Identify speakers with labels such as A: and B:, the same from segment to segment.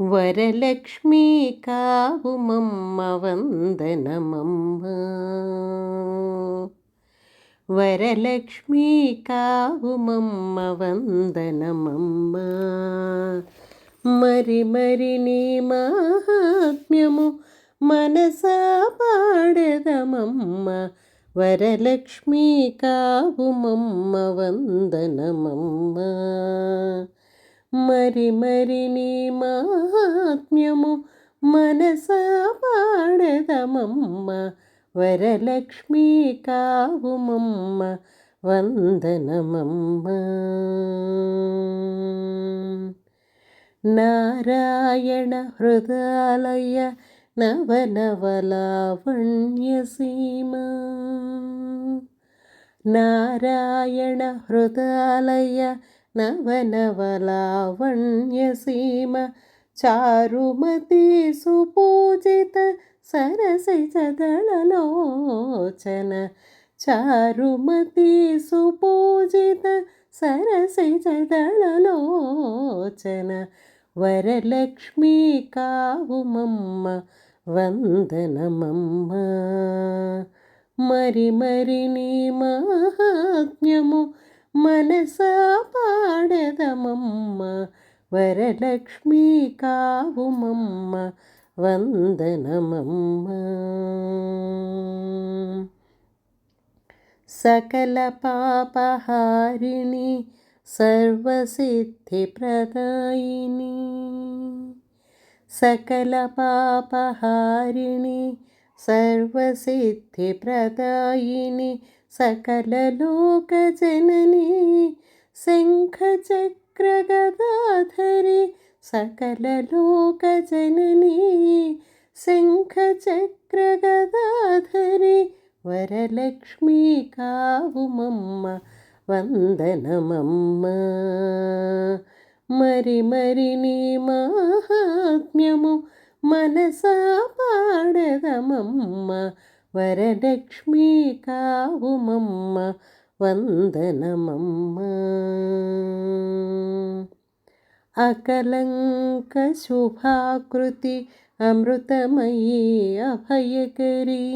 A: వరలక్ష్మీ కావుమమ్మ వందనమమ్మ. వరలక్ష్మీ కావుమమ్మ వందనమమ్మ. మరి మరి నీ మహాత్మ్యము మనసా పాడదమమ్మ. వరలక్ష్మీ కావుమమ్మ వందనమమ్మ. మరి మరి నీ మహాత్మ్యము మనసా పాడదమమ్మ వరలక్ష్మీ కావుమమ్మ వందనమమ్మ నారాయణ హృదయాలయ నవనవలావణ్యసీమ నారాయణ హృదయాలయ నవనవలావణ్యసీమ చారుమతి సుపూజిత సరసిజదళలోచన చారుమతి సుపూజిత సరసిజదళలోచన వరలక్ష్మీ కావుమమ్మ వందనమమ్మ మరి మరి నీ మహాత్మ్యము మనసా పాడదమమ్మ. వరలక్ష్మీ కావుమమ్మ వందనమమ్మ. సకల పాపహారిణి సర్వసిద్ధిప్రదాయిని సకల పాపహారిణి సర్వసిద్ధిప్రదాయిని सकललोकजननी शङ्खचक्रगदाधरि सकललोकजननी शङ्खचक्रगदाधरि वरलक्ष्मी कावुमम्म वन्दनमम्म మరి మరి నీ మహాత్మ్యము మనసా పాడదమమ్మ వరలక్ష్మీ కావుమమ్మ వందనమమ్మ. అకలంక శుభాకృతి అమృతమయీ అభయకరీ.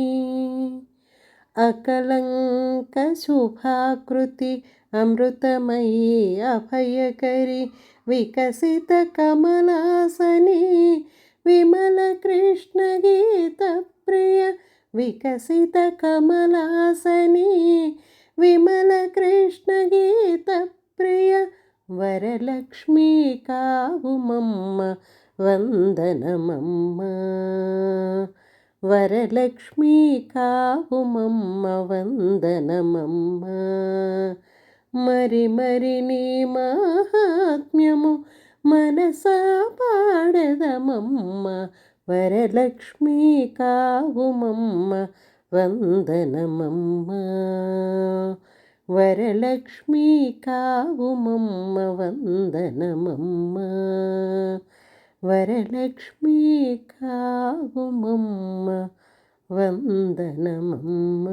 A: అకలంక శుభాకృతి అమృతమయీ అభయకరి. వికసిత కమలాసని విమల కృష్ణ గీత ప్రియ వికసిత కమలాసని విమల కృష్ణ గీత ప్రియ వరలక్ష్మీ కావుమమ్మ వందనమమ్మ వరలక్ష్మీ కావుమమ్మ వందనమమ్మ మరి మరి నీ మహాత్మ్యము మనసా పాడదమమ్మ వరలక్ష్మీ కావుమమ్మ వందనమమ్మ వరలక్ష్మీ కావుమమ్మ వందనమమ్మ వరలక్ష్మీ కావుమమ్మ వందనమమ్మ